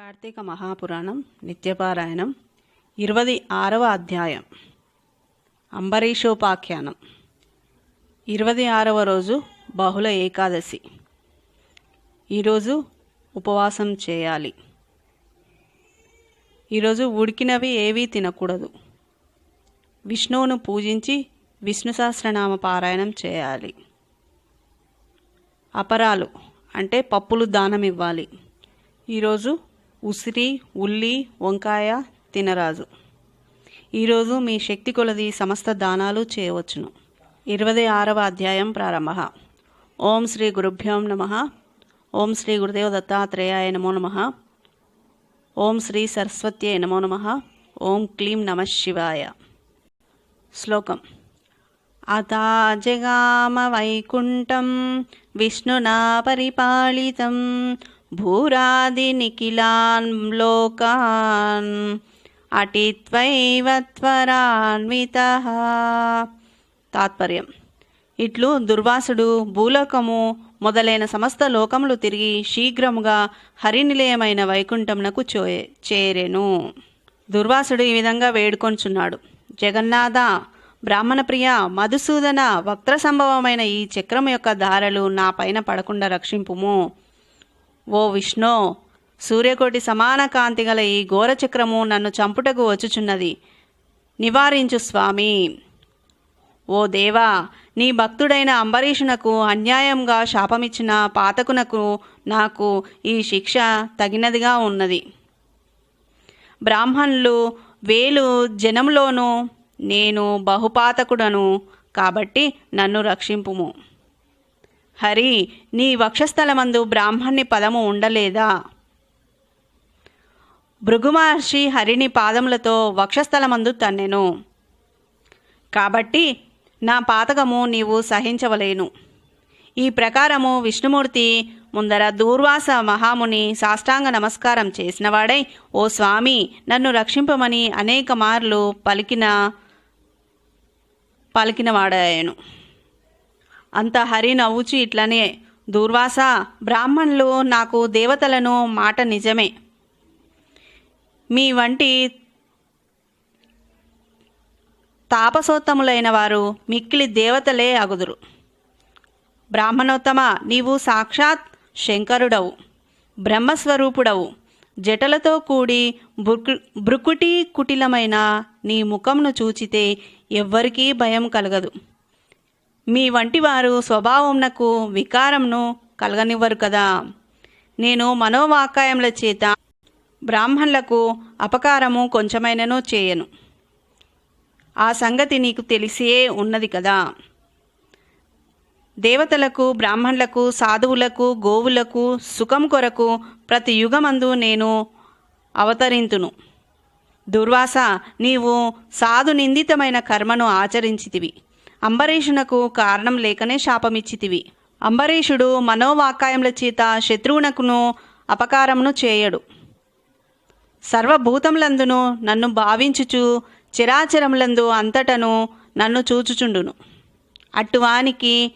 కార్తీక మహాపురాణం నిత్యపారాయణం ఇరవై ఆరవ అధ్యాయం అంబరీషోపాఖ్యానం. ఇరవై ఆరవ రోజు బహుళ ఏకాదశి. ఈరోజు ఉపవాసం చేయాలి. ఈరోజు ఉడికినవి ఏవీ తినకూడదు. విష్ణువును పూజించి విష్ణు సహస్రనామ పారాయణం చేయాలి. అపరాలు అంటే పప్పులు దానం ఇవ్వాలి ఈరోజు ఉసిరి ఉల్లి వంకాయ తినరాజు ఈరోజు మీ శక్తి కొలది సమస్త దానాలు చేయవచ్చును. ఇరవై ఆరవ అధ్యాయం ప్రారంభ. ఓం శ్రీ గురుభ్యం నమ. ఓం శ్రీ గురుదేవ దత్తాత్రేయాయ నమో నమ. ఓం శ్రీ సరస్వత్యే నమో నమ. ఓం క్లీం నమ శివాయ. శ్లోకం. అతా జగామ వైకుంఠం విష్ణునా పరిపాలితం భూరాదినిఖిలాన్ లోకాన్ అటిత్వైవ త్వరాన్విత తాత్పర్యం. ఇట్లు దుర్వాసుడు భూలోకము మొదలైన సమస్త లోకములు తిరిగి శీఘ్రముగా హరినిలయమైన వైకుంఠమునకు చో చేరెను. దుర్వాసుడు ఈ విధంగా వేడుకొంచున్నాడు. జగన్నాథ బ్రాహ్మణప్రియ మధుసూదన వక్ర సంభవమైన ఈ చక్రం యొక్క దారలు నా పైన పడకుండా రక్షింపుము. ఓ విష్ణు సూర్యకోటి సమాన కాంతి గల ఈ ఘోరచక్రము నన్ను చంపుటకు వచ్చుచున్నది. నివారించు స్వామి. ఓ దేవా నీ భక్తుడైన అంబరీషునకు అన్యాయంగా శాపమిచ్చిన పాతకునకు నాకు ఈ శిక్ష తగినదిగా ఉన్నది. బ్రాహ్మణులు వేలు జనంలోనూ నేను బహుపాతకుడను కాబట్టి నన్ను రక్షింపుము. హరి నీ వక్షస్థలమందు బ్రాహ్మణ్ణి పదము ఉండలేదా? భృగుమహర్షి హరిని పాదములతో వక్షస్థలమందు తన్నెను. కాబట్టి నా పాతకము నీవు సహించవలేను. ఈ ప్రకారము విష్ణుమూర్తి ముందర దూర్వాస మహాముని సాష్టాంగ నమస్కారం చేసినవాడై ఓ స్వామి నన్ను రక్షింపమని అనేక మార్లు పలికిన పలికినవాడాయను అంత హరి నవ్వుచి ఇట్లనే దూర్వాస బ్రాహ్మణులు నాకు దేవతలను మాట నిజమే. మీ వంటి తాపసోత్తములైన వారు మిక్కిలి దేవతలే అగుదురు. బ్రాహ్మణోత్తమ నీవు సాక్షాత్ శంకరుడవు బ్రహ్మస్వరూపుడవు. జటలతో కూడి బృకు భృకుటి కుటిలమైన నీ ముఖంను చూచితే ఎవ్వరికీ భయం కలగదు. మీ వంటి వారు స్వభావంనకు వికారంను కలగనివ్వరు కదా. నేను మనోవాకాయముల చేత బ్రాహ్మణులకు అపకారము కొంచెమైనను చేయను. ఆ సంగతి నీకు తెలిసే ఉన్నది కదా. దేవతలకు బ్రాహ్మణులకు సాధువులకు గోవులకు సుఖం కొరకు ప్రతి యుగమందు నేను అవతరింతును. దుర్వాస నీవు సాధు నిందితమైన కర్మను ఆచరించితివి. అంబరీషునకు కారణం లేకనే శాపమిచ్చితివి. అంబరీషుడు మనోవాకాయముల చేత శత్రువునకును అపకారమును చేయడు. సర్వభూతములందును నన్ను భావించుచు చిరాచరములందు అంతటను నన్ను చూచుచుండును. అటువానికి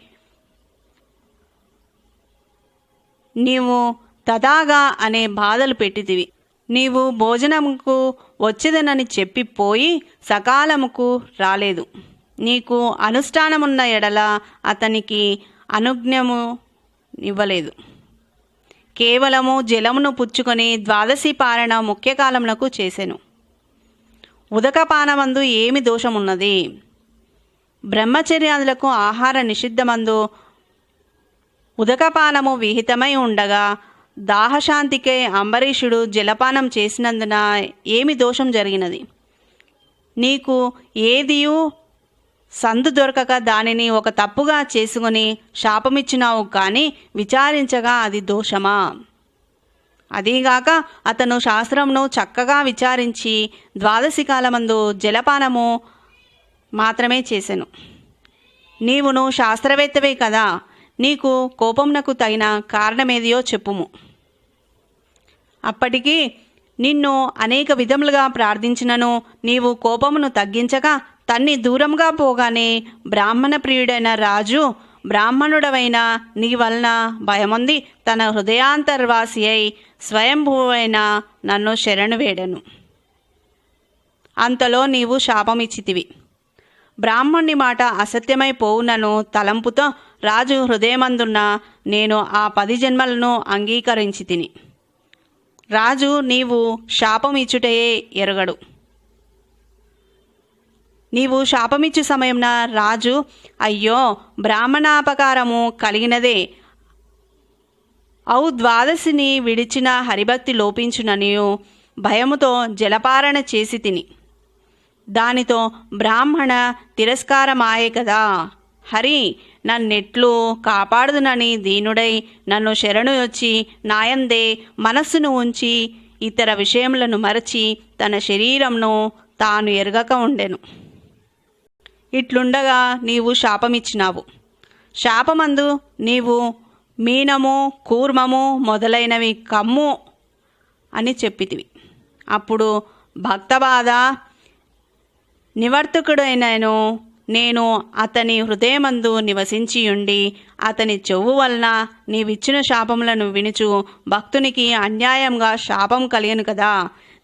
నీవు తదాగా అనే బాధలు పెట్టితివి. నీవు భోజనముకు వచ్చేదనని చెప్పిపోయి సకాలముకు రాలేదు. నీకు అనుష్ఠానమున్న ఎడల అతనికి అనుజ్ఞము ఇవ్వలేదు. కేవలము జలమును పుచ్చుకొని ద్వాదశి పారణ ముఖ్య కాలమునకు చేసెను. ఉదకపానమందు ఏమి దోషమున్నది? బ్రహ్మచర్యాదులకు ఆహార నిషిద్ధమందు ఉదకపానము విహితమై ఉండగా దాహశాంతికై అంబరీషుడు జలపానం చేసినందున ఏమి దోషం జరిగినది? నీకు ఏదియు సందు దొరకక దానిని ఒక తప్పుగా చేసుకుని శాపమిచ్చినావు కానీ విచారించగా అది దోషమా? అదీగాక అతను శాస్త్రమును చక్కగా విచారించి ద్వాదశి కాలమందు జలపానము మాత్రమే చేసెను. నీవును శాస్త్రవేత్తవే కదా నీకు కోపమునకు తగిన కారణమేదియో చెప్పుము. అప్పటికి నిన్ను అనేక విధములుగా ప్రార్థించినను నీవు కోపమును తగ్గించక తన్ని దూరంగా పోగానే బ్రాహ్మణ ప్రియుడైన రాజు బ్రాహ్మణుడవైన నీ వలన భయముంది తన హృదయాంతర్వాసి అయి స్వయంభువైన నన్ను శరణు వేడను. అంతలో నీవు శాపమిచ్చితివి బ్రాహ్మణుని మాట అసత్యమై పోవునను తలంపుతో రాజు హృదయమందున్న నేను ఆ పది జన్మలను అంగీకరించి తిని రాజు నీవు శాపమిచ్చుటయే ఎరగడు. నీవు శాపమిచ్చు సమయంన రాజు అయ్యో బ్రాహ్మణాపకారము కలిగినదే. ఔ ద్వాదశిని విడిచిన హరిభక్తి లోపించుననియు. భయముతో జలపారణ చేసి తిని. దానితో బ్రాహ్మణ తిరస్కారమాయే కదా. హరి నన్నెట్లు కాపాడుదునని దీనుడై నన్ను శరణు వచ్చి నాయందే మనస్సును ఉంచి ఇతర విషయములను మరచి తన శరీరంను తాను ఎరగక ఉండెను. ఇట్లుండగా నీవు శాపమిచ్చినావు. శాపమందు నీవు మీనము కూర్మము మొదలైనవి కమ్ము అని చెప్పితివి. అప్పుడు భక్తబాధ నివర్తకుడైనను నేను అతని హృదయమందు నివసించియుండి అతని చెవు వలన నీవిచ్చిన శాపములను వినుచు భక్తునికి అన్యాయంగా శాపం కలిగను కదా.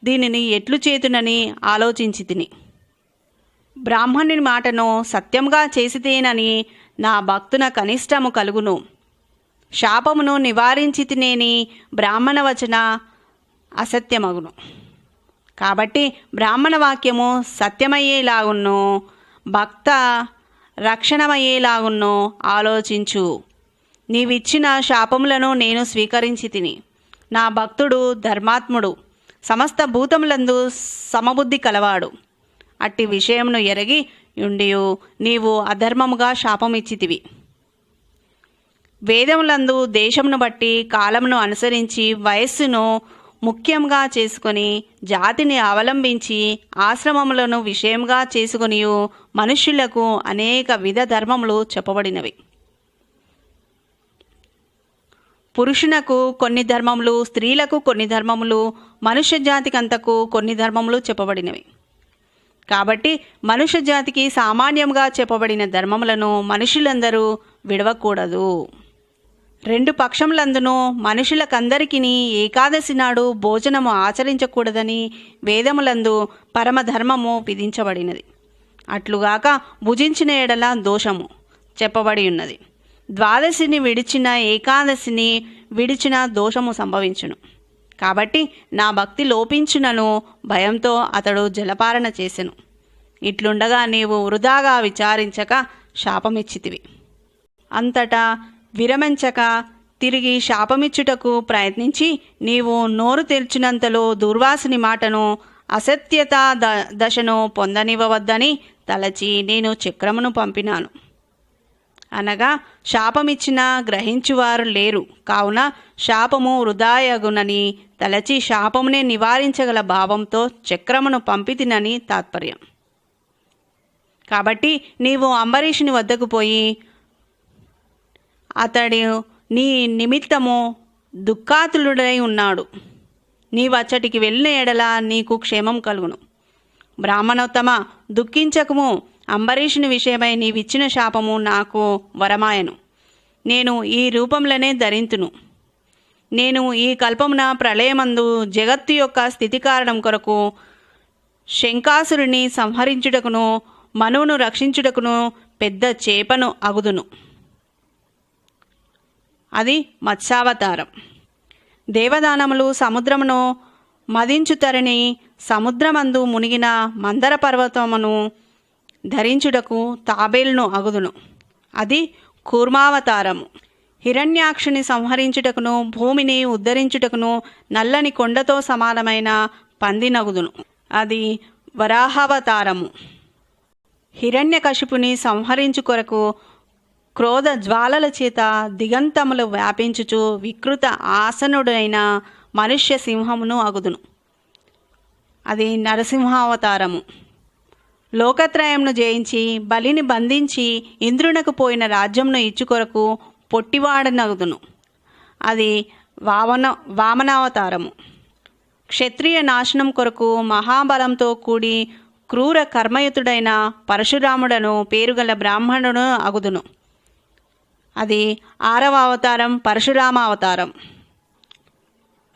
దీనిని ఎట్లు చేతునని ఆలోచించి తిని బ్రాహ్మణుని మాటను సత్యంగా చేసితేనని నా భక్తున కనిష్టము కలుగును. శాపమును నివారించి తినేని బ్రాహ్మణ వచన అసత్యమగును. కాబట్టి బ్రాహ్మణ వాక్యము సత్యమయ్యేలాగున్నో భక్త రక్షణమయ్యేలాగున్నో ఆలోచించు. నీవిచ్చిన శాపములను నేను స్వీకరించి తిని. నా భక్తుడు ధర్మాత్ముడు సమస్త భూతములందు సమబుద్ధి కలవాడు. అట్టి విషయమును ఎరగి ఉండియు. నీవు అధర్మముగా శాపమిచ్చితివి వేదములందు దేశమును బట్టి కాలమును అనుసరించి వయస్సును ముఖ్యంగా చేసుకొని జాతిని అవలంబించి ఆశ్రమములను విషయంగా చేసుకొని మనుష్యులకు అనేక విధ ధర్మములు చెప్పబడినవి. పురుషునకు కొన్ని ధర్మములు స్త్రీలకు కొన్ని ధర్మములు మనుష్య జాతికంతకు కొన్ని ధర్మములు చెప్పబడినవి. కాబట్టి మనుష్య జాతికి సామాన్యంగా చెప్పబడిన ధర్మములను మనుషులందరూ విడవకూడదు. రెండు పక్షములందును మనుషులకందరికీ ఏకాదశి నాడు భోజనము ఆచరించకూడదని వేదములందు పరమధర్మము విధించబడినది. అట్లుగాక భుజించిన ఎడల దోషము చెప్పబడి ఉన్నది. ద్వాదశిని విడిచిన ఏకాదశిని విడిచిన దోషము సంభవించును. కాబట్టి నా భక్తి లోపించునను భయంతో అతడు జలపారణ చేసెను. ఇట్లుండగా నీవు వృధాగా విచారించక శాపమిచ్చితివి. అంతటా విరమించక తిరిగి శాపమిచ్చుటకు ప్రయత్నించి నీవు నోరు తెరిచినంతలో దుర్వాసుని మాటను అసత్యత ద దశను పొందనివ్వవద్దని తలచి నేను చక్రమును పంపినాను. అనగా శాపమిచ్చినా గ్రహించువారు లేరు. కావున శాపము వృధాయగునని తలచి శాపమునే నివారించగల భావంతో చక్రమును పంపితినని తాత్పర్యం. కాబట్టి నీవు అంబరీషుని వద్దకు పోయి అతడు నీ నిమిత్తము దుఃఖాతులుడై ఉన్నాడు. నీవచ్చటికి వెళ్ళిన ఎడల నీకు క్షేమం కలుగును. బ్రాహ్మణోత్తమ దుఃఖించకము. అంబరీషుని విషయమై నీవిచ్చిన శాపము నాకు వరమాయను. నేను ఈ రూపంలోనే ధరింతును. నేను ఈ కల్పమున ప్రళయమందు జగత్తు యొక్క స్థితి కారణం కొరకు శంకాసురుని సంహరించుటకును మనువును రక్షించుటకును పెద్ద చేపను అగుదును. అది మత్స్యావతారం. దేవదానములు సముద్రమును మదించుతరని సముద్రమందు మునిగిన మందర పర్వతమును ధరించుటకు తాబేలును అగుదును. అది కూర్మావతారము. హిరణ్యాక్షుని సంహరించుటకును భూమిని ఉద్ధరించుటకును నల్లని కొండతో సమానమైన పందినగుదును అది వరాహావతారము. హిరణ్యకశిపుని సంహరించు కొరకు క్రోధ జ్వాలల చేత దిగంతములు వ్యాపించుచు వికృత ఆసనుడైన మనుష్య సింహమును అగుదును. అది నరసింహావతారము. లోకత్రయంను జయించి బలిని బంధించి ఇంద్రునకు పోయిన రాజ్యంను ఇచ్చుకొరకు పొట్టివాడనగుదును. అది వామన వామనావతారము. క్షత్రియ నాశనం కొరకు మహాబలంతో కూడి క్రూర కర్మయుతుడైన పరశురాముడను పేరుగల బ్రాహ్మణుడు అగుదును. అది ఆరవ అవతారం పరశురామ అవతారం.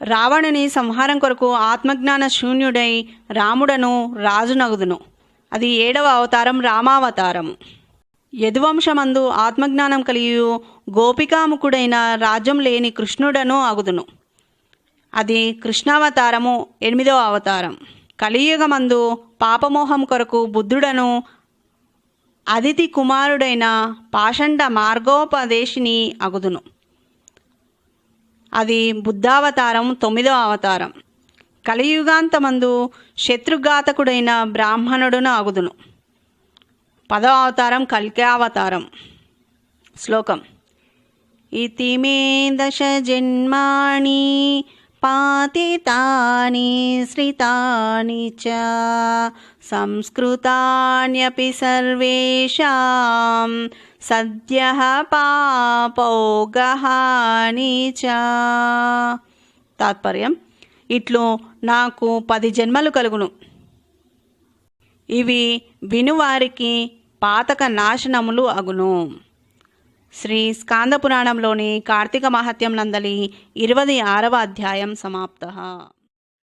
రావణుని సంహారం కొరకు ఆత్మజ్ఞాన శూన్యుడై రాముడను రాజునగుదును. అది ఏడవ అవతారం రామావతారం. యదువంశమందు ఆత్మజ్ఞానం కలిగి గోపికాముఖుడైన రాజ్యం లేని కృష్ణుడను అగుదును అది కృష్ణావతారము ఎనిమిదవ అవతారం. కలియుగమందు పాపమోహం కొరకు బుద్ధుడను అదితి కుమారుడైన పాషండ మార్గోపదేశిని అగుదును అది బుద్ధావతారం తొమ్మిదవ అవతారం. కలియుగాంతమందు శత్రుఘాతకుడైన బ్రాహ్మణుడును ఆగుదును. పదో అవతారం కల్కావతారం శ్లోకం. ఇతి మే దశ జన్మాణి పాతితాని శ్రితాని చ సంస్కృతాన్యపి సర్వేషాం సద్య పాపౌగహాని చ. తాత్పర్యం. ఇట్లు నాకు పది జన్మలు కలుగును. ఇవి వినువారికి పాతక నాశనములు అగును. శ్రీ స్కాంద పురాణంలోని కార్తీక మహత్యం నందలి ఇరవై ఆరవ అధ్యాయం సమాప్త.